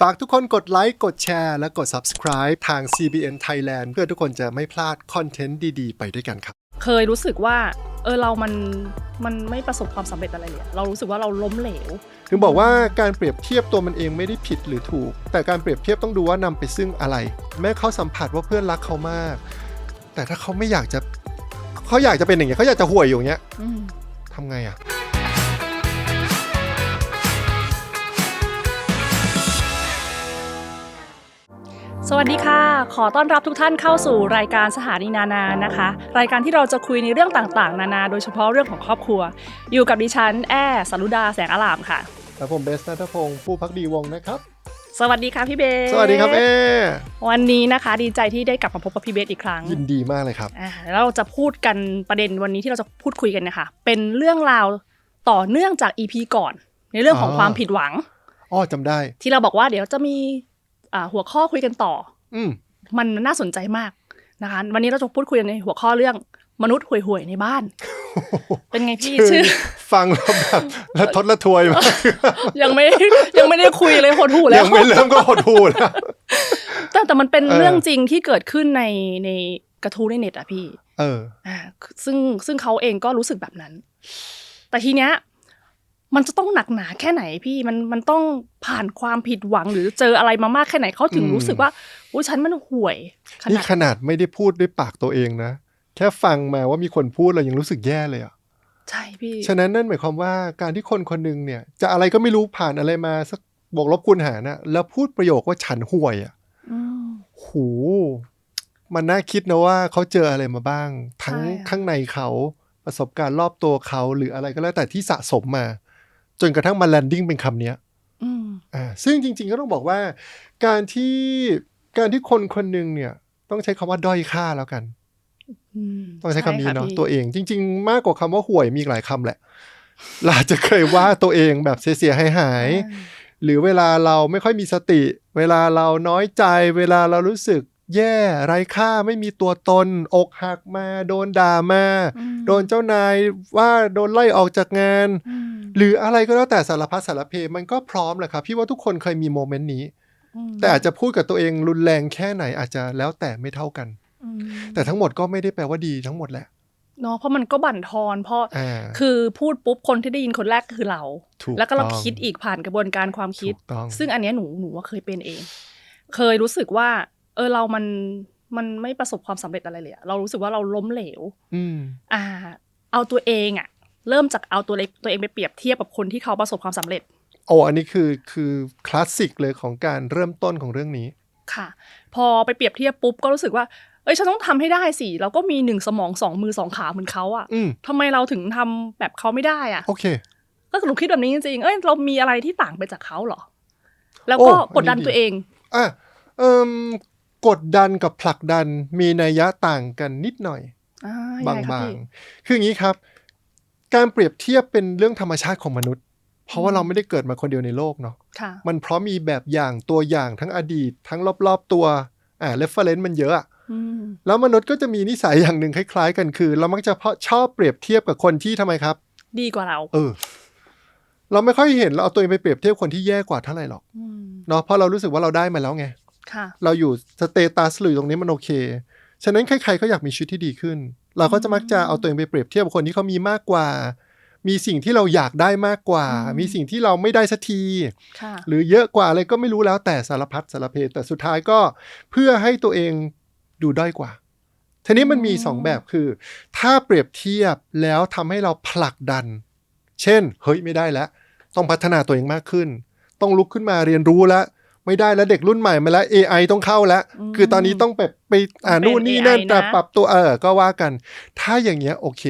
ฝากทุกคนกดไลค์ กดแชร์ และกด subscribe ทาง CBN Thailand เพื่อทุกคนจะไม่พลาดคอนเทนต์ดีๆ ไปด้วยกันครับ เคยรู้สึกว่าเออเรามันมันไม่ประสบความสำเร็จอะไรเลยอะเรารู้สึกว่าเราล้มเหลว ถึงบอกว่าการเปรียบเทียบตัวมันเองไม่ได้ผิดหรือถูก แต่การเปรียบเทียบต้องดูว่านำไปซึ่งอะไร แม้เขาสัมผัสว่าเพื่อนรักเขามาก แต่ถ้าเขาไม่อยากจะเขาอยากจะเป็นอย่างเงี้ยเขาอยากจะห่วยอยู่อย่างเงี้ยอืม ทำไงอะ สวัสดีค่ะ ขอต้อนรับทุกท่านเข้าสู่รายการสถานีนานานะคะ รายการที่เราจะคุยในเรื่องต่างๆ นานา โดยเฉพาะเรื่องของครอบครัว อยู่กับดิฉันแอสรุดาแสงอลามค่ะแล้วผมเบสนัทพงศ์ผู้พักดีวงศ์นะครับ สวัสดีค่ะพี่เบส สวัสดีครับเอวันนี้นะคะดีใจที่ได้กลับมาพบกับพี่เบสอีกครั้ง ยินดีมากเลยครับอ่าแล้วเราจะพูดกันประเด็นวันนี้ที่เราจะพูดคุยกันนะคะเป็นเรื่องราวต่อเนื่องจาก EP ก่อน ในเรื่องของอ๋อความผิดหวังอ้อจำได้ ที่เราบอกว่าเดี๋ยวจะมีอ่า หัวข้อคุยกันต่อ อืมมันน่าสนใจมากนะคะ วันนี้เราจะพูดคุยในหัวข้อเรื่องมนุษย์ห่วยๆในบ้าน เป็นไงพี่ชื่อ ฟังแล้วแบบละทดละทวยมากยังไม่ยังไม่ได้คุยเลยหดหูแล้ยัวงไม่เริ่มก็หดหูแล้วแต่แต่มันเป็นเออเรื่องจริงที่เกิดขึ้นในในกระทู้ในเน็ตอะพี่ เออ อ่า ซึ่งซึ่งเขาเองก็รู้สึกแบบนั้น แต่ทีเนี้ย มันจะต้องหนักหนาแค่ไหนพี่มันมันต้องผ่านความผิดหวังหรือเจออะไรมามากแค่ไหนเขาถึงอืมรู้สึกว่าอุ้ยฉันมันห่วยขนี่นาดขนาดไม่ได้พูดด้วยปากตัวเองนะ แค่ฟังมาว่ามีคนพูดเรายังรู้สึกแย่เลยอะใช่พี่ฉะนั้นนั่นหมายความว่าการที่คนคนหนึ่งเนี่ย จะอะไรก็ไม่รู้ผ่านอะไรมาสักบวกลบคูณหารนะแล้วพูดประโยคว่าฉันห่วยอะอืมหู มันน่าคิดนะว่าเขาเจออะไรมาบ้าง ทั้งใช่ค่ะข้างในเขาประสบการณ์รอบตัวเขาหรืออะไรก็แล้วแต่ที่สะสมมา จนกระทั่งมาแลนดิ้งเป็นคำเนี้ยอืมอ่าซึ่งจริง ๆ ก็ต้องบอกว่า การที่การที่คนคนหนึ่งเนี่ย ต้องใช้คำว่าด้อยค่าแล้วกันอืมต้องใช้คำนี้เนาะใช่ค่พี่ตัวเองจริง ๆ มากกว่าคำว่าห่วยมีอีกหลายคำแหละเราอาจจะเคยว่าตัวเองแบบเสียหายหายๆอ่าหรือเวลาเราไม่ค่อยมีสติ เวลาเราน้อยใจ เวลาเรารู้สึก แย่ไร้ค่าไม่มีตัวตน อกหักมา โดนด่ามาอืมโดนเจ้านายว่าโดนไล่ออกจากงานอืมหรืออะไรก็แล้วแต่สารพัดสารเพมันก็พร้อมแหละครับ พี่ว่าทุกคนเคยมีโมเมนต์นี้มแต่อาจจะพูดกับตัวเองรุนแรงแค่ไหนอาจจะแล้วแต่ไม่เท่ากันอืมแต่ทั้งหมดก็ไม่ได้แปลว่าดีทั้งหมดแหละเนาะเพราะมันก็บั่นทอนเพราะอ่าคือพูดปุ๊บคนที่ได้ยินคนแรกคือเราถูกแล้วก็เราต้องคิดอีกผ่านกระบวนการความคิดถูกต้องซึ่งอันเนี้ยหนูหนูว่าเคยเป็นเอง เคยรู้สึกว่า เออเรามันมันไม่ประสบความสำเร็จอะไรเลยอะเรารู้สึกว่าเราล้มเหลวอืมอ่า เอาตัวเองอะเริ่มจากเอาตัวเล็กตัวเองไปเปรียบเทียบกับคนที่เขาประสบความสำเร็จโอ้อันนี้คือคือคลาสสิกเลยของการเริ่มต้นของเรื่องนี้ค่ะ พอไปเปรียบเทียบปุ๊บก็รู้สึกว่าเอ้ยฉันต้องทำให้ได้สิเราก็มีหนึ่งสมองสองมือสองขาเหมือนเขาอะอืมทำไมเราถึงทำแบบเขาไม่ได้อะโอเค ก็หนูคิดแบบนี้จริงๆเอ้ยเรามีอะไรที่ต่างไปจากเขาเหรอ แล้วก็โอ้อันนี้กดดันดีตัวเองอะเอิม กดดันกับผลักดันมีนัยยะต่างกันนิดหน่อยอ่าบายังงไงครับบางพี่คืออย่างนี้ครับ การเปรียบเทียบเป็นเรื่องธรรมชาติของมนุษย์ เพราะว่าอืมเราไม่ได้เกิดมาคนเดียวในโลกเนาะค่ะมันเพราะมีแบบอย่างตัวอย่างทั้งอดีต ทั้งรอบๆตัวอ่าเรฟเฟรนซ์มันเยอะอะอืมแล้วมนุษย์ก็จะมีนิสัยอย่างหนึ่งคล้าย ๆ กันคือ เรามักจะชอบเปรียบเทียบกับคนที่ทำไมครับ ดีกว่าเรา เออ เราไม่ค่อยเห็นเราเอาตัวเองไปเปรียบเทียบคนที่แย่กว่าเท่าไหร่หรอกอืมเนาะเพราะเรารู้สึกว่าเราได้มาแล้วไงค่ะ เราอยู่สเตตัสหรือตรงนี้มันโอเค ฉะนั้นใครๆก็อยากมีชีวิตที่ดีขึ้น เราก็จะมักจะเอาตัวเองไปเปรียบเทียบกับคนที่เขามีมากกว่า มีสิ่งที่เราอยากได้มากกว่าอืมมีสิ่งที่เราไม่ได้สักทีค่ะหรือเยอะกว่าอะไรก็ไม่รู้แล้วแต่สารพัดสารเพแต่สุดท้ายก็เพื่อให้ตัวเองดูด้อยกว่าทีนี้มันมีอืมสองแบบคือ ถ้าเปรียบเทียบแล้วทำให้เราผลักดัน เช่น เฮ้ยไม่ได้แล้ว ต้องพัฒนาตัวเองมากขึ้น ต้องลุกขึ้นมาเรียนรู้แล้ว ไม่ได้แล้วเด็กรุ่นใหม่มาแล้ว AI ต้องเข้าแล้วมคือตอนนี้ต้องแบบไปอ่าต้องเป็นนู่นนี่ AI นั่นแต่นะปรับตัวเออ ก็ว่ากัน ถ้าอย่างเงี้ยโอเค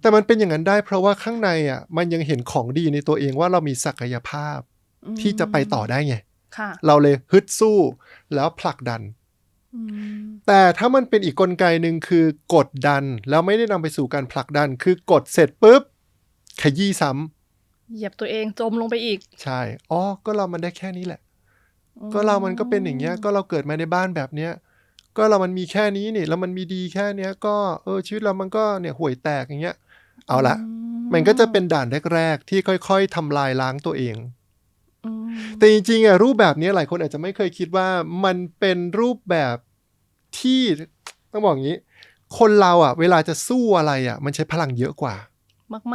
แต่มันเป็นอย่างนั้นได้ เพราะว่าข้างในอะ มันยังเห็นของดีในตัวเองว่าเรามีศักยภาพอืมที่จะไปต่อได้ไงค่ะเราเลยฮึดสู้แล้วผลักดันอืมแต่ถ้ามันเป็นอีกกลไกหนึ่งคือกดดัน แล้วไม่ได้นำไปสู่การผลักดัน คือกดเสร็จปุ๊บขยี้ซ้ำเหยียบตัวเองจมลงไปอีก ใช่ อ๋อ ก็เรามันได้แค่นี้แหละ ก็เรามันก็เป็นอย่างเงี้ย ก็เราเกิดมาในบ้านแบบเนี้ย ก็เรามันมีแค่นี้นี่ แล้วมันมีดีแค่เนี้ย ก็เออชีวิตเรามันก็เนี่ยห่วยแตกอย่างเงี้ย เอาละ มันก็จะเป็นด่านแรก ๆ ที่ค่อยๆทำลายล้างตัวเองอืมแต่จริงๆอะรูปแบบนี้หลายคนอาจจะไม่เคยคิดว่ามันเป็นรูปแบบที่ต้องบอกอย่างนี้ คนเราอะ เวลาจะสู้อะไรอะ มันใช้พลังเยอะกว่า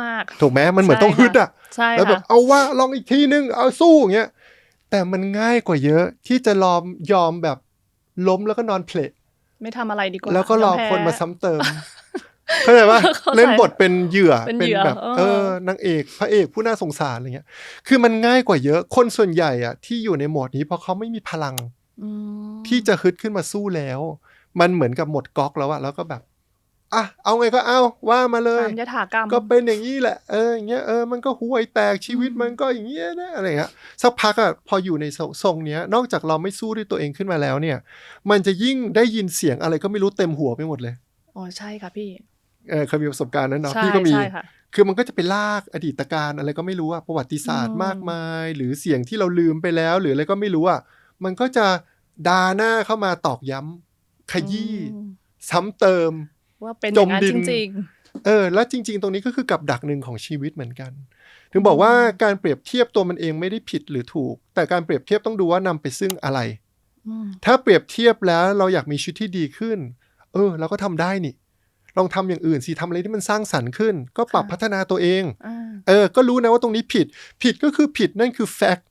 มากถูกไหมมันเหมือนต้องฮึดอะๆใช่แล้วแบบค่ะเอาว่าลองอีกทีนึง เอาสู้อย่างเงี้ย แต่มันง่ายกว่าเยอะที่จะลอมยอมแบบล้มแล้วก็นอนเพลทไม่ทำอะไรดีกว่า แล้วก็รอยอมแพ้คนมาซ้ำเติมเข้าใจปะเข้าใจเล่นบทเป็นเหยื่อเป็นเหยื่อแบบเออเออนางเอกพระเอกผู้น่าสงสารอะไรเงี้ย คือมันง่ายกว่าเยอะคนส่วนใหญ่อะที่อยู่ในโหมดนี้เพราะเขาไม่มีพลังอืมที่จะฮึดขึ้นมาสู้แล้ว มันเหมือนกับหมดก๊อกแล้วอะแล้วก็แบบ อะเอาไงก็เอาว่ามาเลยตามยถากรรมก็เป็นอย่างนี้แหละเอออย่างเงี้ยเออมันก็ห่วยแตกชีวิตอืมมันก็อย่างเงี้ยนะอะไรเงี้ยสักพักอะพออยู่ในทรงเนี้ย นอกจากเราไม่สู้ด้วยตัวเองขึ้นมาแล้วเนี่ย มันจะยิ่งได้ยินเสียงอะไรก็ไม่รู้เต็มหัวไปหมดเลยอ๋อใช่ค่ะพี่เออเคยมีประสบการณ์นั้นเนาะใช่พี่ก็มีใช่ค่ะคือมันก็จะไปลากอดีตการอะไรก็ไม่รู้อะประวัติศาสตอืร์มมากมาย หรือเสียงที่เราลืมไปแล้ว หรืออะไรก็ไม่รู้อะมันก็จะดาหน้าเข้ามาตอกย้ำขยี้อืมซ้ำเติม ว่าเป็นอย่างนั้นจมดิจนริงเออ แล้วจริง ๆ ตรงนี้ก็คือกับดักหนึ่งของชีวิตเหมือนกัน ถึงบอกว่าการเปรียบเทียบตัวมันเองไม่ได้ผิดหรือถูก แต่การเปรียบเทียบต้องดูว่านำไปซึ่งอะไรๆอืมถ้าเปรียบเทียบแล้วเราอยากมีชีวิตที่ดีขึ้น เออ เราก็ทำได้นี่ลองทำอย่างอื่นสิทำอะไรที่มันสร้างสรรค์ขึ้น ก็ปรับพัฒนาตัวเองอ่าเออ ก็รู้นะว่าตรงนี้ผิด ผิดก็คือผิดนั่นคือแฟกต์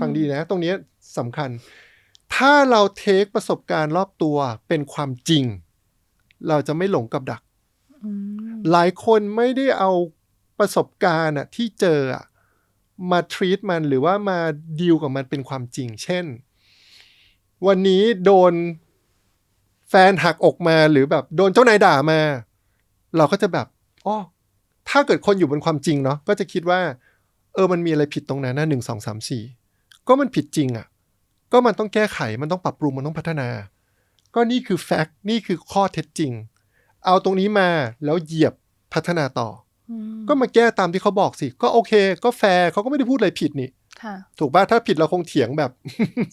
ฟังดีนะ ตรงนี้สำคัญ ถ้าเราเทคประสบการณ์รอบตัวเป็นความจริง เราจะไม่หลงกับดักอืมหลายคนไม่ได้เอาประสบการณ์อะที่เจออะมาทรีตมันหรือว่ามาดีลกับมันเป็นความจริง เช่น วันนี้โดนแฟนหักอกมาหรือแบบโดนเจ้านายด่ามา เราก็จะแบบอ๋อถ้าเกิดคนอยู่บนความจริงเนาะก็จะคิดว่า เออมันมีอะไรผิดตรงนั้นนะหนึ่งสองสามสี่ก็มันผิดจริงอะ่ะ ก็มันต้องแก้ไขมันต้องปรับปรุงมันต้องพัฒนา ก็นี่คือแฟกต์นี่คือข้อเท็จจริง เอาตรงนี้มาแล้วเหยียบพัฒนาต่ออืมก็มาแก้ตามที่เขาบอกสิ ก็โอเค ก็แฟร์เขาก็ไม่ได้พูดอะไรผิดนี่ค่ะถูกป่ะถ้าผิดเราคงเถียงแบบ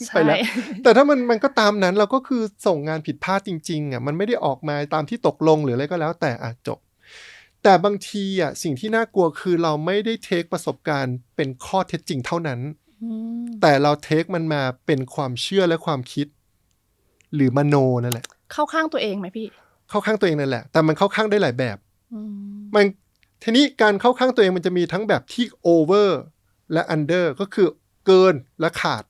ใช่ไปแล้ว แต่ถ้ามันมันก็ตามนั้นเราก็คือส่งงานผิดพลาดจริงๆอะมันไม่ได้ออกมาตามที่ตกลงหรืออะไรก็แล้ว แต่อะจบ แต่บางทีอะสิ่งที่น่ากลัวคือเราไม่ได้เทคประสบการณ์เป็นข้อเท็จจริงเท่านั้นอืมแต่เราเทคมันมาเป็นความเชื่อและความคิด หรือมโนนั่นแหละ เข้าข้างตัวเองไหมพี่ เข้าข้างตัวเองนั่นแหละ แต่มันเข้าข้างได้หลายแบบอืมมันทีนี้การเข้าข้างตัวเองมันจะมีทั้งแบบที่โอเวอร์และอันเดอร์ก็คือเกินและขาด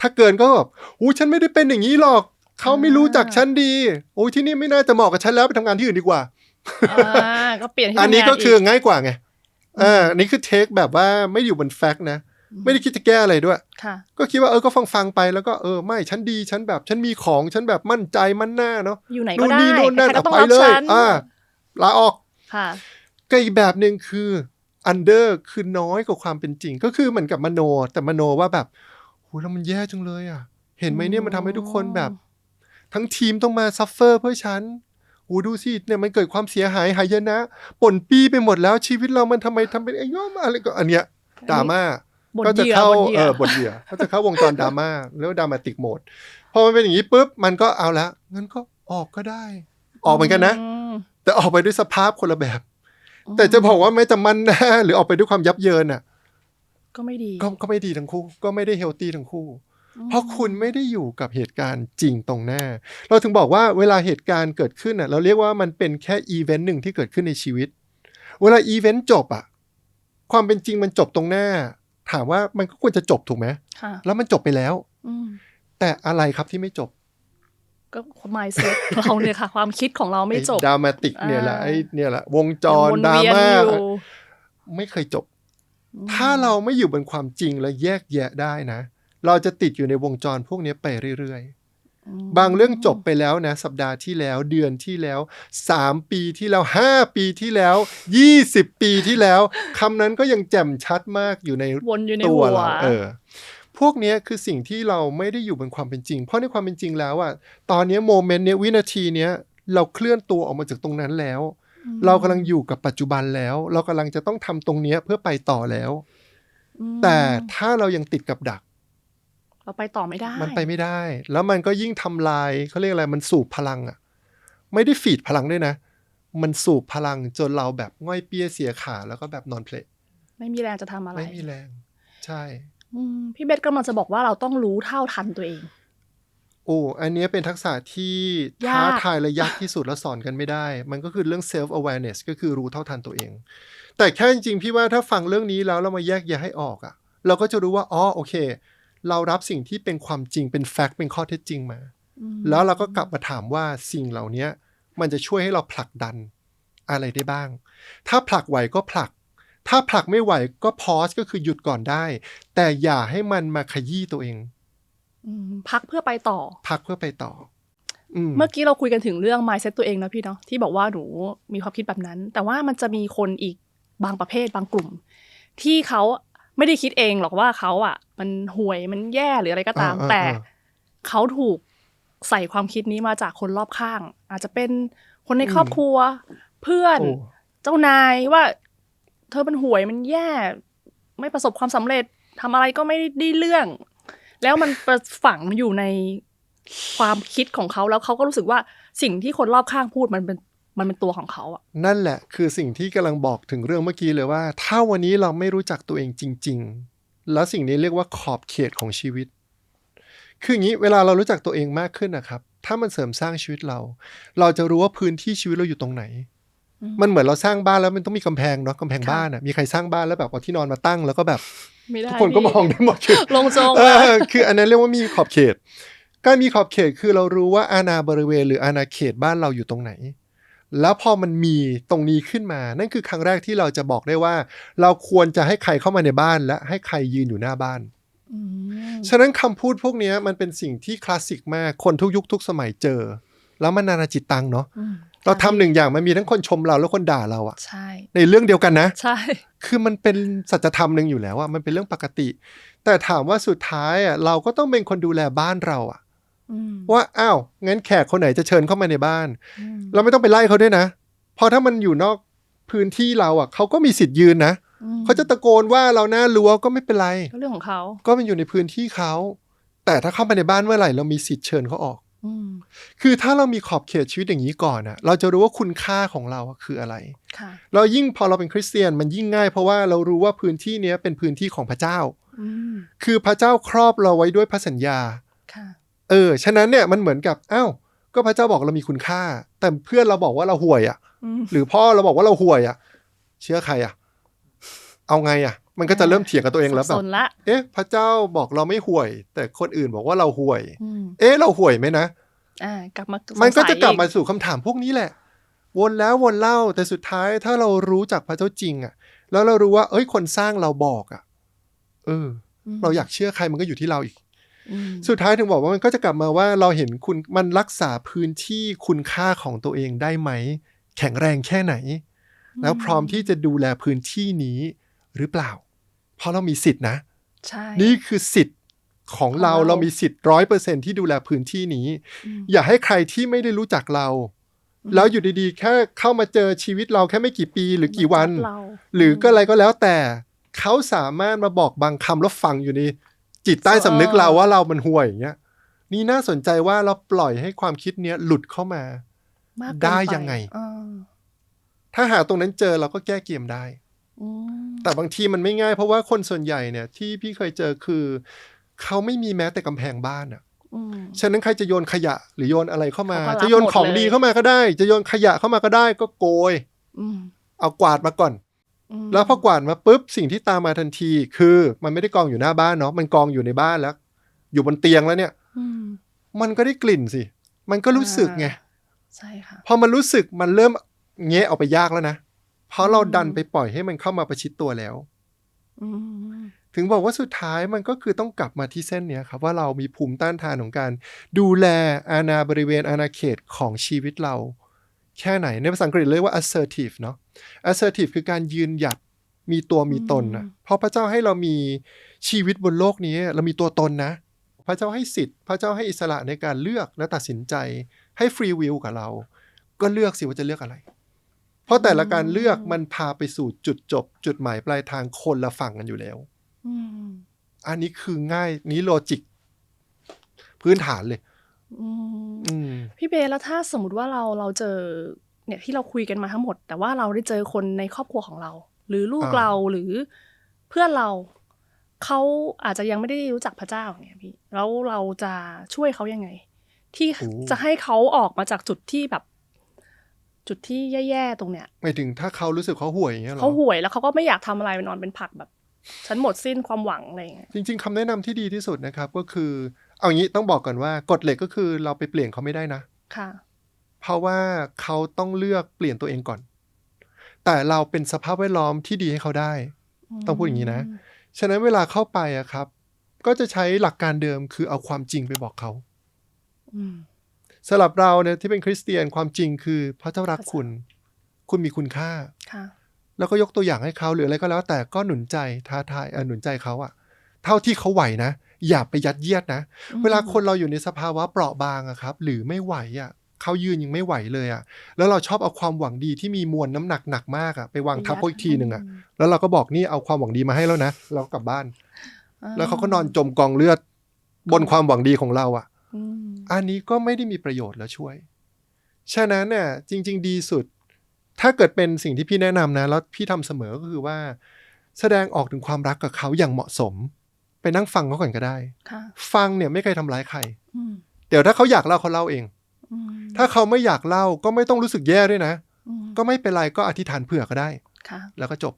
ถ้าเกินก็แบบอู้ฉันไม่ได้เป็นอย่างนี้หรอก เขาไม่รู้จักฉันดีโอ้ยที่นี่ไม่น่าจะเหมาะกับฉันแล้วไปทำงานที่อื่นดีกว่าอ่าก็เปลี่ยนที่อันนี้ทำงาก็คืออีง่ายกว่าไงอ่าอันนี้คือเทคแบบว่าไม่อยู่บนแฟกต์นะ ไม่ได้คิดจะแก้อะไรด้วยค่ะก็คิดว่าเออก็ฟังฟังๆไปแล้วก็เออไม่ฉันดีฉันแบบฉันมีของฉันแบบมั่นใจมั่นหน้าเนาะอยู่ไหนก็นู่นได้นี่นู่นนั่นใครๆก็เอาต้องไปรับเลยฉันอ่าลาออกค่ะก็อีกแบบหนึ่งคืออันเดอร์คือน้อยกว่าความเป็นจริง ก็คือเหมือนกับมโน แต่มโนว่าแบบโหแล้วมันแย่จังเลยอะ เห็นไหมเนี่ยมันทำให้ทุกคนแบบ ทั้งทีมต้องมาซัฟเฟอร์เพื่อฉันโอ้ดูสิเนี่ยมันเกิดความเสียหายหายนะป่นปี้ไปหมดแล้วชีวิตเรามันทำไมทำเป็นไอ้ย่อมอะไรก็อันเนี้ยดราม่า บนก็จะเหยื่อเข้าบนเหยื่เอออบทเหยื่อก็จะเข้าวงจรดราม่าเรียกว่าดรามาติกโหมดพอมันเป็นอย่างนี้ปุ๊บมันก็เอาละงั้นก็ออกก็ได้ ออกเหมือนกันนะมแต่ออกไปด้วยสภาพคนละแบบ แต่จะบอกว่าแม้จะมันหน้าหรือออกไปด้วยความยับเยินอะ ก็ไม่ดีก็ก็ไม่ดีทั้งคู่ ก็ไม่ได้เฮลตี้ทั้งคู่ เพราะคุณไม่ได้อยู่กับเหตุการณ์จริงตรงหน้า เราถึงบอกว่าเวลาเหตุการณ์เกิดขึ้นอะ เราเรียกว่ามันเป็นแค่อีเวนต์หนึ่งที่เกิดขึ้นในชีวิต เวลาอีเวนต์จบอะ ความเป็นจริงมันจบตรงหน้า ถามว่ามันก็ควรจะจบถูกไหมค่ะแล้วมันจบไปแล้ว อืมแต่อะไรครับที่ไม่จบ ก็ mindset เราเนี่ยค่ะ ความคิดของเราไม่จบดรามาติกเนี่ยแหละอ่าไอ้เนี่ยแหละวงจรยังวนดราเวียนม่าอยู่ไม่เคยจบ ถ้าเราไม่อยู่บนความจริงและแยกแยะได้นะ เราจะติดอยู่ในวงจรพวกนี้ไปเรื่อยอืมๆ บางเรื่องจบไปแล้วนะ สัปดาห์ที่แล้วเดือนที่แล้ว3ปีที่แล้ว5ปีที่แล้ว20ปีที่แล้วคำนั้นก็ยังแจ่มชัดมากอยู่ในวนอยู่ในตัวหัวเราเออพวกเนี้ยคือสิ่งที่เราไม่ได้อยู่บนความเป็นจริง เพราะในความเป็นจริงแล้วอะตอนเนี้ยโมเมนต์เนี้ยวินาทีเนี้ยเราเคลื่อนตัวออกมาจากตรงนั้นแล้วมเรากำลังอยู่กับปัจจุบันแล้ว เรากำลังจะต้องทำตรงเนี้ยเพื่อไปต่อแล้วอืมแต่ถ้าเรายังติดกับดัก เราไปต่อไม่ได้ มันไปไม่ได้ แล้วมันก็ยิ่งทำลายเขาเรียกอะไรมันสูบพลังอะไม่ได้ฟีดพลังด้วยนะ มันสูบพลังจนเราแบบง่อยเปี้ยเสียขาแล้วก็แบบนอนเพลทไม่มีแรงจะทำอะไร ไม่มีแรง ใช่อืมพี่เบสกำลังจะบอกว่าเราต้องรู้เท่าทันตัวเอง โอ้อันเนี้ยเป็นทักษะที่ยากท้าทายและยากที่สุดแล้วสอนกันไม่ได้ มันก็คือเรื่อง self awareness ก็คือรู้เท่าทันตัวเอง แต่แค่จริงๆ พี่ว่าถ้าฟังเรื่องนี้แล้วเรามาแยกแยะให้ออกอะเราก็จะรู้ว่า อ๋อ โอเค เรารับสิ่งที่เป็นความจริงเป็นแฟกต์เป็นข้อเท็จจริงมาอืมแล้วเราก็กลับมาถามว่าสิ่งเหล่านี้มันจะช่วยให้เราผลักดันอะไรได้บ้าง ถ้าผลักไหวก็ผลัก ถ้าผลักไม่ไหวก็พอสก็คือหยุดก่อนได้ แต่อย่าให้มันมาขยี้ตัวเองอืมพักเพื่อไปต่อ พักเพื่อไปต่ออืมเมื่อกี้เราคุยกันถึงเรื่อง mindset ตัวเองนะพี่เนาะที่บอกว่าหนูมีความคิดแบบนั้น แต่ว่ามันจะมีคนอีกบางประเภทบางกลุ่ม ที่เขา ไม่ได้คิดเองหรอกว่าเขาอะ มันห่วยมันแย่หรืออะไรก็ตามอ่าอ่าแต่อ่าเขาถูกใส่ความคิดนี้มาจากคนรอบข้าง อาจจะเป็นคนในครอบครัว เพื่อนโอ้เจ้านายว่า เธอเป็นห่วยมันแย่ ไม่ประสบความสำเร็จทำอะไรก็ไม่ได้เรื่อง แล้วมันประฝังอยู่ในความคิดของเขาแล้วเขาก็รู้สึกว่าสิ่งที่คนรอบข้างพูดมันเป็น มันเป็นตัวของเขาอะนั่นแหละ คือสิ่งที่กำลังบอกถึงเรื่องเมื่อกี้เลยว่า ถ้าวันนี้เราไม่รู้จักตัวเองจริง ๆ แล้วสิ่งนี้เรียกว่าขอบเขตของชีวิต คืออย่างนี้เวลาเรารู้จักตัวเองมากขึ้นนะครับ ถ้ามันเสริมสร้างชีวิตเรา เราจะรู้ว่าพื้นที่ชีวิตเราอยู่ตรงไหนอืมมันเหมือนเราสร้างบ้านแล้วมันต้องมีกำแพงเนาะกำแพงค่ะบ้านอะมีใครสร้างบ้านแล้วแบบเอาที่นอนมาตั้งแล้วก็แบบไม่ได้ทุกคนก็มองได้หมดคือลงโจงเอมาอคืออันนั้นเรียกว่ามีขอบเขต การมีขอบเขตคือเรารู้ว่าอาณาบริเวณ หรืออาณาเขตบ้านเราอยู่ตรงไหน แล้วพอมันมีตรงนี้ขึ้นมา นั่นคือครั้งแรกที่เราจะบอกได้ว่า เราควรจะให้ใครเข้ามาในบ้าน และให้ใครยืนอยู่หน้าบ้านอืมฉะนั้นคำพูดพวกเนี้ยมันเป็นสิ่งที่คลาสสิกมาก คนทุกยุคทุกสมัยเจอ แล้วมันนานาจิตตังเนาะอืมเราทำหนึ่งอย่างมันมีทั้งคนชมเราและคนด่าเราอะใช่ในเรื่องเดียวกันนะใช่ คือมันเป็นสัจธรรมหนึ่งอยู่แล้วอะมันเป็นเรื่องปกติ แต่ถามว่าสุดท้ายอะเราก็ต้องเป็นคนดูแลบ้านเราอะอืม ว่าอ้าวงั้นแขกคนไหนจะเชิญเข้ามาในบ้านอืมเราไม่ต้องไปไล่เขาด้วยนะเพราะถ้ามันอยู่นอกพื้นที่เราอะเขาก็มีสิทธิ์ยืนนะอืมเขาจะตะโกนว่าเราหน้ารั้วก็ไม่เป็นไรก็เรื่องของเขาก็มันอยู่ในพื้นที่เขาแต่ถ้าเข้ามาในบ้านเมื่อไหร่ เรามีสิทธิ์เชิญเขาออกอืมคือถ้าเรามีขอบเขตชีวิตอย่างนี้ก่อนอะเราจะรู้ว่าคุณค่าของเราอะคืออะไรค่ะเรายิ่งพอเราเป็นคริสเตียนมันยิ่งง่ายเพราะว่าเรารู้ว่าพื้นที่เนี้ยเป็นพื้นที่ของพระเจ้าอืมคือพระเจ้าครอบเราไว้ด้วยพระสัญญาค่ะ เออ ฉะนั้นเนี่ยมันเหมือนกับอ้าวก็พระเจ้าบอกเรามีคุณค่า แต่เพื่อนเราบอกว่าเราห่วยอะอืมหรือพ่อเราบอกว่าเราห่วยอะเชื่อใครอะเอาไงอะมันก็จะเริ่มเถียงกับตัวเองแล้วแบสับบสนละเอ๊ะ พระเจ้าบอกเราไม่ห่วย แต่คนอื่นบอกว่าเราห่วยอืมเอ๊ะ เราห่วยไหมนะอ่ากลับมามัมันก็จะกลับมาสู่คำถามพวกนี้แหละ วนแล้ววนเล่าแต่สุดท้ายถ้าเรารู้จักพระเจ้าจริงอะแล้วเรารู้ว่า เอ้ยคนสร้างเราบอกอะเออ เราอยากเชื่อใครมันก็อยู่ที่เราอีก สุดท้ายถึงบอกว่ามันก็จะกลับมาว่าเราเห็นคุณมันรักษาพื้นที่คุณค่าของตัวเองได้ไหม แข็งแรงแค่ไหน แล้วพร้อมที่จะดูแลพื้นที่นี้หรือเปล่า เพราะเรามีสิทธินะใช่นี่คือสิทธิ์ของเราของเราเรามีสิทธิ์ร้อยเปอร์เซ็นที่ดูแลพื้นที่นี้อืมอย่าให้ใครที่ไม่ได้รู้จักเราอืมแล้วอยู่ดีๆ แค่เข้ามาเจอชีวิตเราแค่ไม่กี่ปีหรือกี่วันเราหรือก็อะไรก็แล้วแต่ เขาสามารถมาบอกบางคำแล้วฟังอยู่ใน จิตใต้สำนึกเราว่าเรามันห่วยอย่างเงี้ยนี่น่าสนใจว่าเราปล่อยให้ความคิดเนี้ยหลุดเข้ามามากเกินได้ปยังไงอ่าถ้าหาตรงนั้นเจอเราก็แก้เกมได้อืมแต่บางทีมันไม่ง่ายเพราะว่าคนส่วนใหญ่เนี่ย ที่พี่เคยเจอคือ เขาไม่มีแม้แต่กำแพงบ้านอะอืมฉะนั้นใครจะโยนขยะหรือโยนอะไรเข้ามาเขาก็รับจะโยนของหมดเลยดีเข้ามาก็ได้ จะโยนขยะเข้ามาก็ได้ ก็โกยอืมเอากวาดมาก่อนอืม แล้วพอกวาดมาปุ๊บสิ่งที่ตามมาทันที คือมันไม่ได้กองอยู่หน้าบ้านเนาะมันกองอยู่ในบ้านแล้ว อยู่บนเตียงแล้วเนี่ยอืมมันก็ได้กลิ่นสิ มันก็รู้สึกไงใช่ค่ะพอมันรู้สึกมันเริ่มแงะออกไปยากแล้วนะเพราะเราดันไปปล่อยให้มันเข้ามาประชิดตัวแล้วอืมถึงบอกว่าสุดท้ายมันก็คือต้องกลับมาที่เส้นเนี้ยครับ ว่าเรามีภูมิต้านทานของการ ดูแลอาณาบริเวณอาณาเขตของชีวิตเรา แค่ไหน ในภาษาอังกฤษเรียกว่า assertive เนาะ assertive คือการยืนหยัดมีตัวมีตนนะเพราะพระเจ้าให้เรามีชีวิตบนโลกนี้ เรามีตัวตนนะ พระเจ้าให้สิทธิ์ พระเจ้าให้อิสระในการเลือกและตัดสินใจ ให้ฟรีวิลกับเรา ก็เลือกสิว่าจะเลือกอะไร เพราะแต่ละการเลือกมันพาไปสู่จุดจบ จุดหมายปลายทางคนละฝั่งกันอยู่แล้วอืมอันนี้คือง่ายนี้โลจิก พื้นฐานเลยอืมอืม พี่เบสแล้วถ้าสมมติว่าเราเราเจอเนี่ยที่เราคุยกันมาทั้งหมด แต่ว่าเราได้เจอคนในครอบครัวของเรา หรือลูกอ่าเราหรือเพื่อนเราเขาอาจจะยังไม่ได้รู้จักพระเจ้าอย่างเงี้ยพี่แล้วเราจะช่วยเขายังไง ที่โอ้จะให้เขาออกมาจากจุดที่แบบ จุดที่แย่ๆตรงเนี้ยหมายถึงถ้าเขารู้สึกเขาห่วยอย่างเงี้ยเหรอเขาห่วยแล้วเขาก็ไม่อยากทำอะไรนอนเป็นผักแบบฉันหมดสิ้นความหวังอะไรอย่างเงี้ยจริง ๆคำแนะนำที่ดีที่สุดนะครับก็คือ เอางี้ต้องบอกก่อนว่ากฎเหล็กก็คือเราไปเปลี่ยนเขาไม่ได้นะ ค่ะ เพราะว่าเขาต้องเลือกเปลี่ยนตัวเองก่อน แต่เราเป็นสภาพแวดล้อมที่ดีให้เขาได้ ต้องพูดอย่างนี้นะ ฉะนั้นเวลาเข้าไปอะครับ ก็จะใช้หลักการเดิมคือเอาความจริงไปบอกเขาอืมสำหรับเราเนี่ยที่เป็นคริสเตียนความจริงคือพระเจ้ารักคุณ คุณมีคุณค่าค่ะแล้วก็ยกตัวอย่างให้เขาหรืออะไรก็แล้วแต่ก็หนุนใจท้าทายเออหนุนใจเขาอะ เท่าที่เขาไหวนะ อย่าไปยัดเยียดนะอืมเวลาคนเราอยู่ในสภาวะเปราะบางอะครับ หรือไม่ไหวอะเขายืนยังไม่ไหวเลยอะแล้วเราชอบเอาความหวังดีที่มีมวลน้ำหนักหนักมากอะไปวางทับเขาอีกทีหนึ่งอะแล้วเราก็บอกนี่เอาความหวังดีมาให้แล้วนะเราก็กลับบ้าน แล้วเขาก็นอนจมกองเลือด บนความหวังดีของเราอะอืมอันนี้ก็ไม่ได้มีประโยชน์แล้วช่วย ฉะนั้นเนี่ยจริง ๆ ดีสุด ถ้าเกิดเป็นสิ่งที่พี่แนะนำนะ แล้วพี่ทำเสมอก็คือว่า แสดงออกถึงความรักกับเขาอย่างเหมาะสม ไปนั่งฟังเขาก่อนก็ได้ค่ะฟังเนี่ยไม่เคยทำร้ายใครอืมเดี๋ยวถ้าเขาอยากเล่าเขาเล่าเองอืมถ้าเขาไม่อยากเล่าก็ไม่ต้องรู้สึกแย่ด้วยนะอืมก็ไม่เป็นไรก็อธิษฐานเผื่อก็ได้ค่ะแล้วก็จบ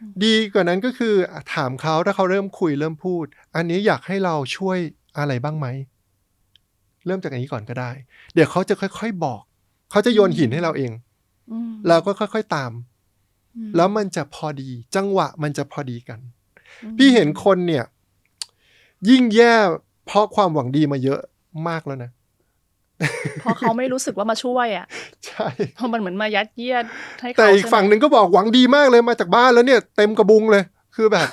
อืมดีกว่านั้นก็คือถามเขาถ้าเขาเริ่มคุยเริ่มพูด อันนี้อยากให้เราช่วยอะไรบ้างไหม เริ่มจากอันนี้ก่อนก็ได้ เดี๋ยวเขาจะค่อย ๆบอก เขาจะโยนหินให้เราเองอืมเราก็ค่อย ๆตามอืมแล้วมันจะพอดี จังหวะมันจะพอดีกันอืม พี่เห็นคนเนี่ย ยิ่งแย่เพราะความหวังดีมาเยอะมากแล้วนะเพราะเขาไม่รู้สึกว่ามาช่วยอะใช่เพราะมันเหมือนมายัดเยียดให้เขาแต่อีกใช่ไมฝั่งหนึ่งก็บอกหวังดีมากเลยมาจากบ้านแล้วเนี่ย เต็มกระบุงเลย คือแบบ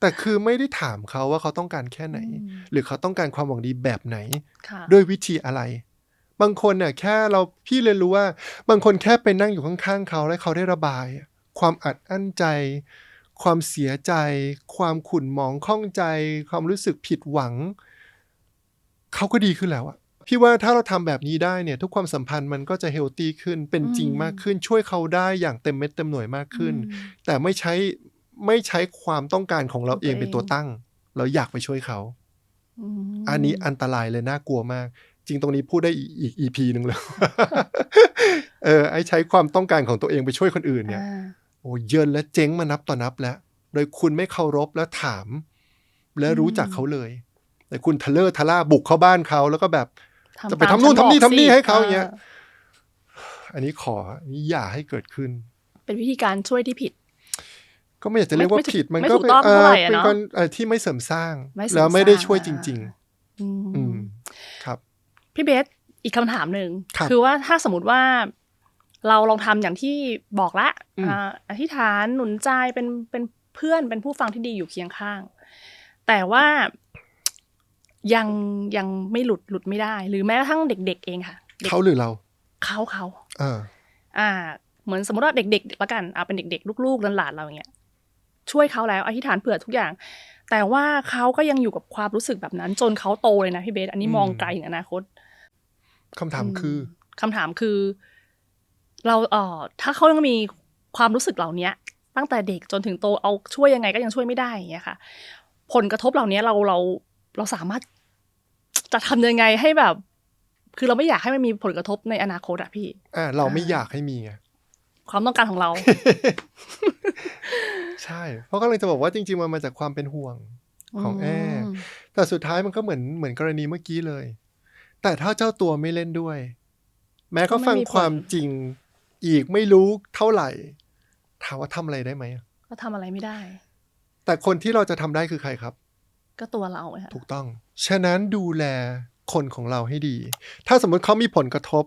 แต่คือไม่ได้ถามเขาว่าเขาต้องการแค่ไหนอืมหรือเขาต้องการความหวังดีแบบไหนค่ะด้วยวิธีอะไร บางคนเนี่ยแค่เราพี่เรียนรู้ว่า บางคนแค่ไปนั่งอยู่ข้างๆเขาแล้วเขาได้ระบาย ความอัดอั้นใจ ความเสียใจ ความขุ่นหมองข้องใจ ความรู้สึกผิดหวัง เขาก็ดีขึ้นแล้วอะพี่ว่าถ้าเราทำแบบนี้ได้เนี่ย ทุกความสัมพันธ์มันก็จะเฮลตี้ขึ้นเป็นจริงมากขึ้น ช่วยเขาได้อย่างเต็มเม็ดเต็มหน่วยมากขึ้นอืมแต่ไม่ใช้ไม่ใช้ความต้องการของเราเองเป็นตัวตั้ง เราอยากไปช่วยเขามอันนี้อันตรายเลยน่ากลัวมาก จริงตรงนี้พูดได้อีกอีก EP หนึ่งเลยเออไอใช้ความต้องการของตัวเองไปช่วยคนอื่นเนี่ย อ่าโอ้เยินและเจ๊งมานับต่อนับแล้ว โดยคุณไม่เคารพและถาม และรู้จักเขาเลย แต่คุณทะเลอร์ทะล่าบุกเข้าบ้านเขาแล้วก็แบบ จะไปตามทำนู่นฉัทำนี่บอกทำนี่สิให้เขาอย่างเงี้ยออันนี้ขออันนี้อย่าให้เกิดขึ้น เป็นวิธีการช่วยที่ผิด ก็ไม่อยากจะเรียกว่าไม่ไม่ผิด มันไม่ก็ถูกต้องเอเท่าอไหร่อะเป็นเนาะคนเอ่อที่ไม่เสริมสร้างไม่เสริมแล้วไม่ได้สร้างช่วยจอ่าริงอืมๆอืมครับ พี่เบสอีกคำถามหนึ่งครับอว่าถ้าสมมติว่า เราลองทำอย่างที่บอกละอืมอ่าอธิษฐานหนุนใจเป็นเป็นเพื่อนเป็นผู้ฟังที่ดีอยู่เคียงข้าง แต่ว่ายังยังไม่หลุดหลุดไม่ได้ หรือแม้กระทั่งเด็ก ๆ เองค่ะด็กเขาหรือเราเขาเขาเอออ่า เหมือนสมมติว่าเด็กๆละกันอ่าเป็นเด็ก ๆ ลูกๆหลานๆเราอย่างเงี้ยช่วยเขาแล้วอธิษฐานเผื่อทุกอย่าง แต่ว่าเขาก็ยังอยู่กับความรู้สึกแบบนั้น จนเขาโตเลยนะพี่เบสอันนี้อืมมองไกลถึงอนาคตคำถามคือคำถามคือ เราเอ่อถ้าเขายังมีความรู้สึกเหล่านี้ตั้งแต่เด็กจนถึงโตเอาช่วยยังไงก็ยังช่วยไม่ได้อย่างเงี้ยค่ะ ผลกระทบเหล่านี้เราเราเราสามารถจะทำยังไงให้แบบ คือเราไม่อยากให้มันมีผลกระทบในอนาคตอะพี่อ่าเราไม่อ่าอยากให้มีไงความต้องการของเรา ใช่ เพราะกำลังจะบอกว่าจริง ๆ มันมาจากความเป็นห่วงของแอร์มแต่สุดท้ายมันก็เหมือนเหมือนกรณีเมื่อกี้เลย แต่ถ้าเจ้าตัวไม่เล่นด้วย แม้เขาฟังความจริง อีกไม่รู้เท่าไหร่ ถามว่าทำอะไรได้ไหมอะก็ทำอะไรไม่ได้ แต่คนที่เราจะทำได้คือใครครับ ก็ตัวเราไงค่ะถูกต้อง ฉะนั้นดูแลคนของเราให้ดี ถ้าสมมติเขามีผลกระทบ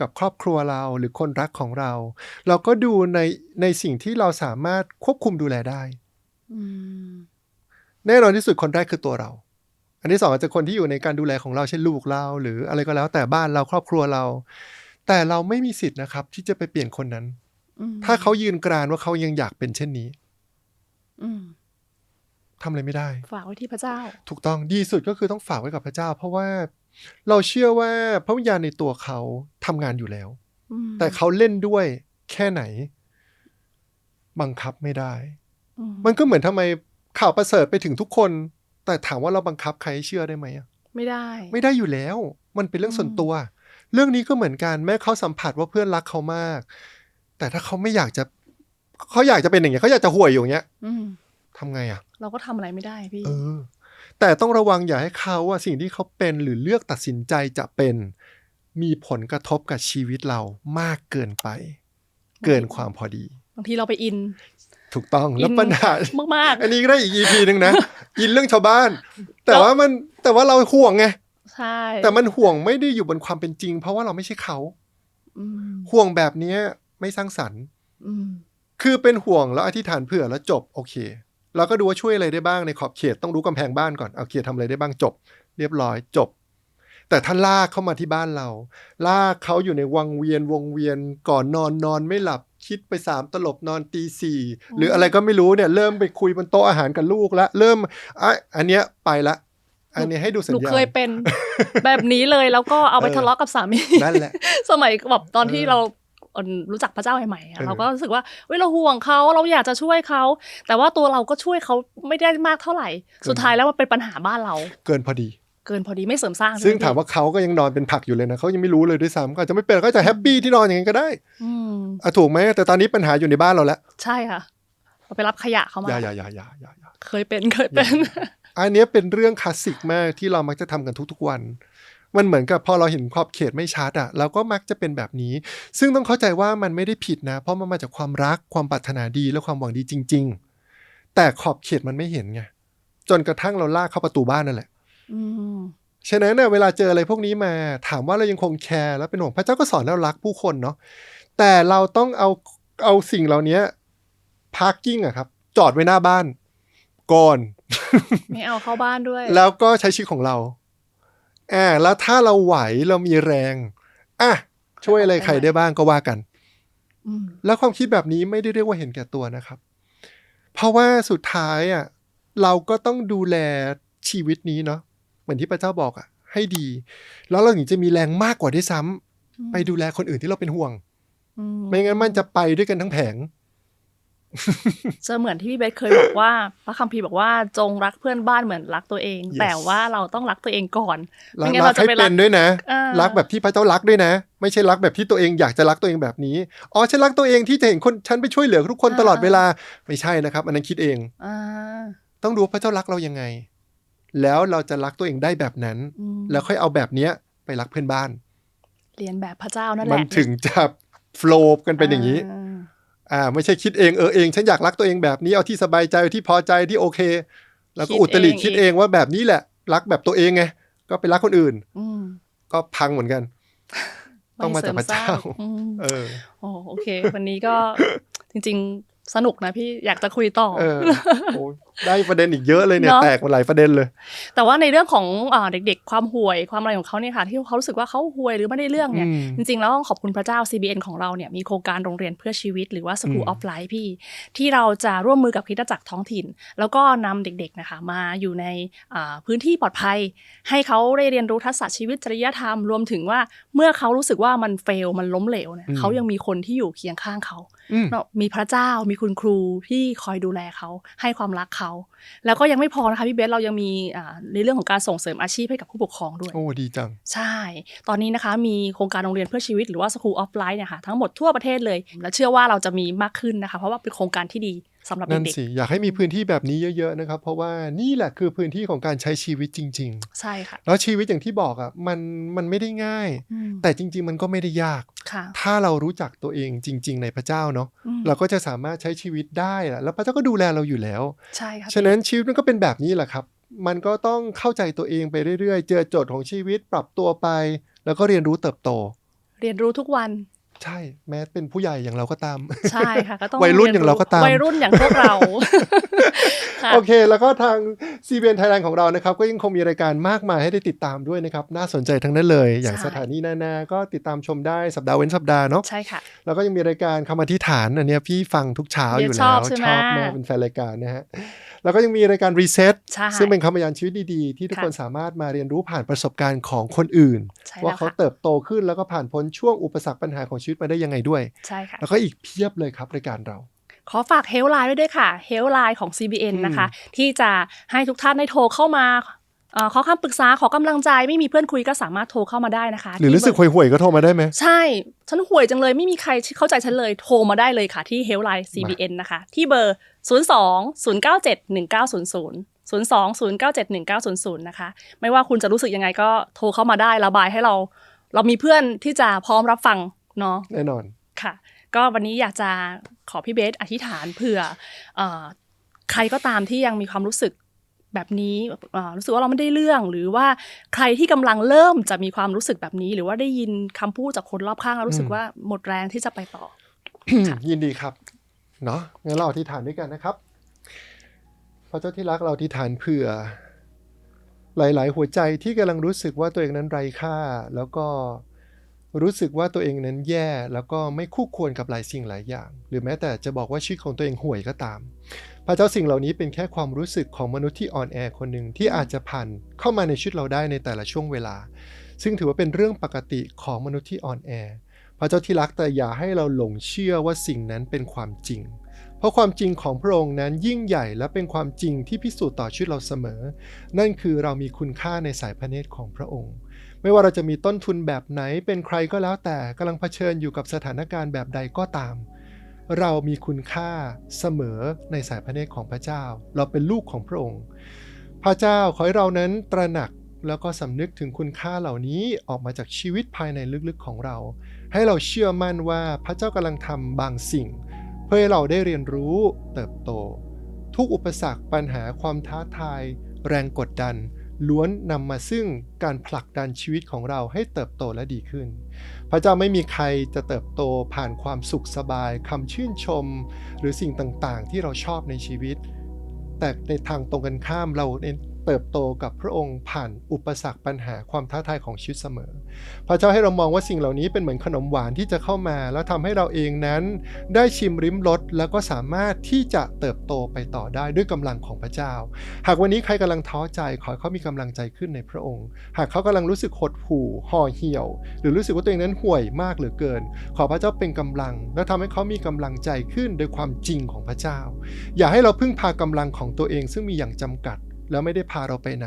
กับครอบครัวเราหรือคนรักของเรา เราก็ดูในในสิ่งที่เราสามารถควบคุมดูแลได้ อืมแน่นอนที่สุดคนแรกคือตัวเรา อันที่สองอาจจะคนที่อยู่ในการดูแลของเราเช่นลูกเรา หรืออะไรก็แล้วแต่บ้านเราครอบครัวเรา แต่เราไม่มีสิทธิ์นะครับ ที่จะไปเปลี่ยนคนนั้นอืมถ้าเขายืนกรานว่าเขายังอยากเป็นเช่นนี้อืมทำอะไรไม่ได้ ฝากไว้ที่พระเจ้า ถูกต้องดีสุดก็คือต้องฝากไว้กับพระเจ้า เพราะว่าเราเชื่อว่าพระวิญญาณในตัวเขาทำงานอยู่แล้วอืมแต่เขาเล่นด้วยแค่ไหน บังคับไม่ได้อืมมันก็เหมือนทำไมข่าวประเสริฐไปถึงทุกคน แต่ถามว่าเราบังคับใครให้เชื่อได้ไหมอะไม่ได้ ไม่ได้อยู่แล้ว มันเป็นเรื่องส่วนอืมตัว เรื่องนี้ก็เหมือนกันแม้เขาสัมผัสว่าเพื่อนรักเขามาก แต่ถ้าเขาไม่อยากจะเขาอยากจะเป็นอย่างเงี้ยเขาอยากจะห่วยอยู่อย่างเงี้ยอืมทำไงอะ เราก็ทำอะไรไม่ได้พี่เออ แต่ต้องระวังอย่าให้เขาว่าสิ่งที่เขาเป็นหรือเลือกตัดสินใจจะเป็น มีผลกระทบกับชีวิตเรามากเกินไป เกินความพอดีบางทีเราไปอิน ถูกต้องแล้วอินปัญหามากอันนี้ก็ได้อีก EP หนึ่งนะอินเรื่องชาวบ้าน แต่ว่ามันแต่ว่าเราห่วงไงๆ ใช่ แต่มันห่วงไม่ได้อยู่บนความเป็นจริง เพราะว่าเราไม่ใช่เขาอืมห่วงแบบเนี้ยไม่สร้างสรรค์อืมคือเป็นห่วงแล้วอธิษฐานเผื่อแล้วจบโอเคเราก็ดูว่าช่วยอะไรได้บ้างในขอบเขตต้องรู้กำแพงบ้านก่อนเอาเขตทำอะไรได้บ้างจบ เรียบร้อยจบ แต่ถ้าลากเข้ามาที่บ้านเรา ลากเขาอยู่ในวังเวียนวงเวียนก่อนนอนนอนไม่หลับคิดไปสามตลบนอนตีสี่หรืออะไรก็ไม่รู้เนี่ย เริ่มไปคุยบนโต๊ะอาหารกับลูกแล้วเริ่มอะอันเนี้ยไปละ อันนี้ให้ดูสัหญนูญาณเคยเป็นแบบนี้เลยแล้วก็เอาไปเออทะเลาะกับสามีนั่นแหละ สมัยแบบตอนที่เออเราเอ่อรู้จักพระเจ้าใหม่ๆอะเออเราก็รู้สึกว่าเว้ยเราห่วงเขาเราอยากจะช่วยเขา แต่ว่าตัวเราก็ช่วยเขาไม่ได้มากเท่าไหร่ สุดท้ายแล้วมันเป็นปัญหาบ้านเรา เกินพอดี เกินพอดีไม่เสริมสร้าง ซึ่งใช่ไหถามว่าเขาก็ยังนอนเป็นผักอยู่เลยนะเขายังไม่รู้เลยด้วยซ้ำเขาอาจจะไม่เป็นเขาจะแฮปปี้ที่นอนอย่างนั้นก็ได้อืมอะถูกไหมแต่ตอนนี้ปัญหาอยู่ในบ้านเราแล้วใช่ค่ะเราไปรับขยะเขามาอย่าอย่าอย่าอย่าอย่าอย่าเคยเป็นเคยเป็น อันเนี้ยเป็นเรื่องคลาสสิกมากที่เรามักจะทำกันทุกๆวัน มันเหมือนกับพอเราเห็นขอบเขตไม่ชัดอะเราก็มักจะเป็นแบบนี้ ซึ่งต้องเข้าใจว่ามันไม่ได้ผิดนะ เพราะมันมาจากความรักความปรารถนาดีและความหวังดีจริง ๆ แต่ขอบเขตมันไม่เห็นไงจนกระทั่งเราลากเข้าประตูบ้านนั่นแหละอืมฉะนั้นเน่ยเวลาเจออะไรพวกนี้มา ถามว่าเรายังคงแคร์และเป็นห่วงพระเจ้าก็สอนให้เรารักผู้คนเนาะแต่เราต้องเอาเอาสิ่งเหล่านี้พาร์กิ้งอะครับ จอดไว้หน้าบ้าน ก่อน ไม่เอาเข้าบ้านด้วย แล้วก็ใช้ชีวิตของเราอ่าแล้วถ้าเราไหวเรามีแรงอะช่วยอะไรใครได้บ้างก็ว่ากันอืมแล้วความคิดแบบนี้ไม่ได้เรียกว่าเห็นแก่ตัวนะครับ เพราะว่าสุดท้ายอะเราก็ต้องดูแลชีวิตนี้เนาะเหมือนที่พระเจ้าบอกอะ ให้ดี แล้วเราถึงจะมีแรงมากกว่าด้วยซ้ำไปดูแลคนอื่นที่เราเป็นห่วงอืไม่งั้นมันจะไปด้วยกันทั้งแผง จะเหมือนที่พี่เบสเคยบอกว่าพระคัมภีร์บอกว่าจงรักเพื่อนบ้านเหมือนรักตัวเอง Yes แต่ว่าเราต้องรักตัวเองก่อนรัไม่กงั้นรัเรากจะให้ไปเป็รักนด้วยนะอ่ารัรักแบบที่พระเจ้ารักด้วยนะ ไม่ใช่รักแบบที่ตัวเองอยากจะรักตัวเองแบบนี้อ๋อฉันรักตัวเองที่จะเห็นคนฉันไปช่วยเหลือทุกคนตลอดเวลาไม่ใช่นะครับ อันนั้นคิดเองอ่าต้องดูว่าพระเจ้ารักเรายังไง แล้วเราจะรักตัวเองได้แบบนั้นอืมแล้วค่อยเอาแบบเนี้ยไปรักเพื่อนบ้าน เรียนแบบพระเจ้านั่นแหมัละนถึงจะโฟล์กันเป็นอย่างนี้นี้ อ่าไม่ใช่คิดเองเออเองฉันอยากรักตัวเองแบบนี้เอาที่สบายใจเอาที่พอใจที่โอเค แล้วก็อุตริคิดเองว่าแบบนี้แหละ รักแบบตัวเงไงก็ไปรักคนอื่นอืมก็พังเหมือนกัน ต้องมาจากพระเจ้าไสมสงอืมเออโอ้โอเค วันนี้ก็จริง ๆ สนุกนะพี่อยากจะคุยต่อเออโอ้ ได้ประเด็นอีกเยอะเลยเนี่ยเนอะแตกมาหลายประเด็นเลย แต่ว่าในเรื่องของอาเด็กๆ ความห่วยความอะไรของเขาเนี่ยค่ะ ที่เขารู้สึกว่าเขาห่วยหรือไม่ได้เรื่องเนี่ยอืมจริงๆ แล้วต้องขอบคุณพระเจ้า CBN ของเราเนี่ยมีโครงการโรงเรียนเพื่อชีวิตหรือว่า School อืม of Life พี่ ที่เราจะร่วมมือกับคริสตจักรท้องถิ่น แล้วก็นำเด็กๆนะคะมาอยู่ในอ่าพื้นที่ปลอดภัย ให้เขาได้เรียนรู้ทักษะชีวิตจริยธรรมรวมถึงว่าเมื่อเขารู้สึกว่ามันเฟลมันล้มเหลวเนี่ยอืมเขายังมีคนที่อยู่เคียงข้างเขาอืมเนอะมีพระเจ้ามีคุณครูที่คอยดูแลเขาให้ความรักเขาแล้วก็ยังไม่พอนะคะพี่เบสเรายังมีอ่าในเรื่องของการส่งเสริมอาชีพให้กับผู้ปกครองด้วย โอ้ดีจัง ใช่ ตอนนี้นะคะมีโครงการโรงเรียนเพื่อชีวิตหรือว่า School of Life เนี่ยค่ะทั้งหมดทั่วประเทศเลย และเชื่อว่าเราจะมีมากขึ้นนะคะ เพราะว่าเป็นโครงการที่ดี สำหรับนั่นเด็กสิอยากให้มีพื้นที่แบบนี้เยอะๆนะครับ เพราะว่านี่แหละคือพื้นที่ของการใช้ชีวิตจริง ๆ ใช่ค่ะๆแล้วชีวิตอย่างที่บอกอะมันมันไม่ได้ง่ายอืมแต่จริง ๆ มันก็ไม่ได้ยากค่ะถ้าเรารู้จักตัวเองจริง ๆ ในพระเจ้าเนาะอืมเราก็จะสามารถใช้ชีวิตได้อะแล้วพระเจ้าก็ดูแลเราอยู่แล้วใช่ค่ะฉะนั้นชีวิตมันก็เป็นแบบนี้แหละครับ มันก็ต้องเข้าใจตัวเองไปเรื่อยๆ เจอโจทย์ของชีวิตปรับตัวไป แล้วก็เรียนรู้เติบโต เรียนรู้ทุกวัน ใช่แม้เป็นผู้ใหญ่อย่างเราก็ตาม ใช่ค่ะก็ต้องวัยรุ่นอย่างเราก็ตามวัยรุ่นอย่างพวกเราค่ะโอเค แล้วก็ทาง CBN Thailand ของเรานะครับ ก็ยังคงมีรายการมากมายให้ได้ติดตามด้วยนะครับ น่าสนใจทั้งนั้นเลย อย่างใช่สถานีนานาก็ติดตามชมได้สัปดาห์เว้นสัปดาห์เนาะใช่ค่ะ แล้วก็ยังมีรายการคำอธิษฐานอันเนี้ยพี่ฟังทุกเช้าอยู่ชแล้อบวใช่ไหมชอบมากเป็นแฟนรายการนะฮะแล้วก็ยังมีรายการรีเซ็ตใช่ซึ่งเป็นคำพยานชีวิตดีๆ ที่ทุกค่ะคนสามารถมาเรียนรู้ผ่านประสบการณ์ของคนอื่นใช่ว่าแล้วเขาค่ะเติบโตขึ้นแล้วก็ผ่านพ้นช่วงอุปสรรคปัญหาของชีวิตมาได้ยังไงด้วยใช่ค่ะแล้วก็อีกเพียบเลยครับรายการเราขอฝากเฮลไลน์ไว้ด้วยค่ะเฮลไลน์ของ CBN อืมนะคะ ที่จะให้ทุกท่านได้โทรเข้ามาเอ่อ ขอคำปรึกษาขอกำลังใจไม่มีเพื่อนคุยก็สามารถโทรเข้ามาได้นะคะ หรือรู้สึกที่เบห่วยๆก็โทรมาได้ไหม ใช่ ฉันห่วยจังเลยไม่มีใครเข้าใจฉันเลยโทรมาได้เลยค่ะที่เฮลไลน์ CBN นะคะ ที่เบอร์ 0 2 0 9 7 1 9 0 0 0 2 0 9 7 1 9 0 0 นะคะ ไม่ว่าคุณจะรู้สึกยังไงก็โทรเข้ามาได้ระบายให้เรา เรามีเพื่อนที่จะพร้อมรับฟังเนาะแน่นอนค่ะ ก็วันนี้อยากจะขอพี่เบสอธิษฐานเผื่อเออใครก็ตามที่ยังมีความรู้สึก แบบนี้เอ่อรู้สึกว่าเราไม่ได้เรื่อง หรือว่าใครที่กำลังเริ่มจะมีความรู้สึกแบบนี้ หรือว่าได้ยินคำพูดจากคนรอบข้างแล้วรู้สึกอืมว่าหมดแรงที่จะไปต่อค่ะยินดีครับเนาะงั้นเราอธิษฐานด้วยกันนะครับพระเจ้าที่รักเราอธิษฐานเผื่อ หลาย ๆ หัวใจที่กำลังรู้สึกว่าตัวเองนั้นไร้ค่า แล้วก็ รู้สึกว่าตัวเองนั้นแย่แล้วก็ไม่คู่ควรกับหลายสิ่งหลายอย่าง หรือแม้แต่จะบอกว่าชีวิตของตัวเองห่วยก็ตาม พระเจ้าสิ่งเหล่านี้เป็นแค่ความรู้สึกของมนุษย์ที่อ่อนแอคนหนึ่งที่อาจจะผ่านเข้ามาในชีวิตเราได้ในแต่ละช่วงเวลา ซึ่งถือว่าเป็นเรื่องปกติของมนุษย์ที่อ่อนแอ พระเจ้าที่รักแต่อย่าให้เราหลงเชื่อว่าสิ่งนั้นเป็นความจริงเพราะความจริงของพระองค์นั้นยิ่งใหญ่และเป็นความจริงที่พิสูจน์ต่อชีวิตเราเสมอ นั่นคือเรามีคุณค่าในสายพระเนตรของพระองค์ ไม่ว่าเราจะมีต้นทุนแบบไหนเป็นใครก็แล้วแต่กำลังเผชิญอยู่กับสถานการณ์แบบใดก็ตาม เรามีคุณค่าเสมอในสายพระเนตรของพระเจ้า เราเป็นลูกของพระองค์ พระเจ้าขอให้เรานั้นตระหนักแล้วก็สำนึกถึงคุณค่าเหล่านี้ออกมาจากชีวิตภายในลึกๆของเรา ให้เราเชื่อมั่นว่าพระเจ้ากำลังทำบางสิ่ง เพื่อให้เราได้เรียนรู้เติบโต ทุกอุปสรรคปัญหาความท้าทาย แรงกดดัน ล้วนนำมาซึ่งการผลักดันชีวิตของเราให้เติบโตและดีขึ้น พระเจ้าไม่มีใครจะเติบโตผ่านความสุขสบายคำชื่นชม หรือสิ่งต่างๆ ที่เราชอบในชีวิต แต่ในทางตรงกันข้ามเรา เติบโตกับพระองค์ผ่านอุปสรรคปัญหาความท้าทายของชีวิตเสมอ พระเจ้าให้เรามองว่าสิ่งเหล่านี้เป็นเหมือนขนมหวานที่จะเข้ามา แล้วทำให้เราเองนั้น ได้ชิมริมรสแล้วก็สามารถที่จะเติบโตไปต่อได้ด้วยกำลังของพระเจ้า หากวันนี้ใครกำลังท้อใจขอให้เขามีกำลังใจขึ้นในพระองค์ หากเขากำลังรู้สึกหดหู่ห่อเหี่ยว หรือรู้สึกว่าตัวเองนั้นห่วยมากเหลือเกิน ขอพระเจ้าเป็นกำลัง และทำให้เขามีกำลังใจขึ้นโดยความจริงของพระเจ้า อย่าให้เราพึ่งพากำลังของตัวเองซึ่งมีอย่างจำกัด แล้วไม่ได้พาเราไปไหน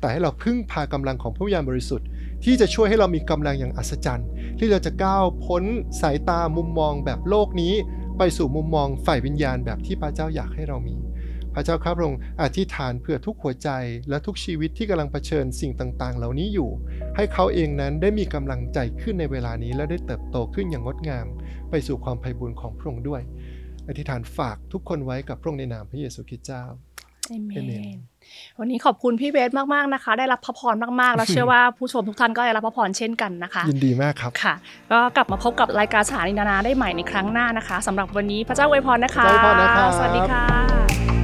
แต่ให้เราพึ่งพากำลังของพระวิญญาณบริสุทธิ์ ที่จะช่วยให้เรามีกำลังอย่างอัศจรรย์ ที่เราจะก้าวพ้นสายตามุมมองแบบโลกนี้ ไปสู่มุมมองฝ่ายวิญญาณแบบที่พระเจ้าอยากให้เรามี พระเจ้าครับพระองค์อธิษฐานเพื่อทุกหัวใจและทุกชีวิตที่กำลังเผชิญสิ่งต่างๆ เหล่านี้อยู่ ให้เขาเองนั้นได้มีกำลังใจขึ้นในเวลานี้ และได้เติบโตขึ้นอย่างงดงาม ไปสู่ความไพบูรย์ของพระองค์ด้วย อธิษฐานฝากทุกคนไว้กับพระองค์ในนามพระเยซูคริสต์เจ้าเอเมเอเมนน วันนี้ขอบคุณพี่เบสมากๆนะคะ ได้รับพระพรมากๆ แล้วเชื่อว่าผู้ชมทุกท่านก็ได้รับพระพรเช่นกันนะคะ ยินดีมากครับค่ะ ก็กลับมาพบกับรายการสถานีนานาได้ใหม่ในครั้งหน้านะคะสำหรับวันนี้พระเจ้าอวยพรนะคะพระเจ้าอวยพรนะครับสวัสดีค่ะ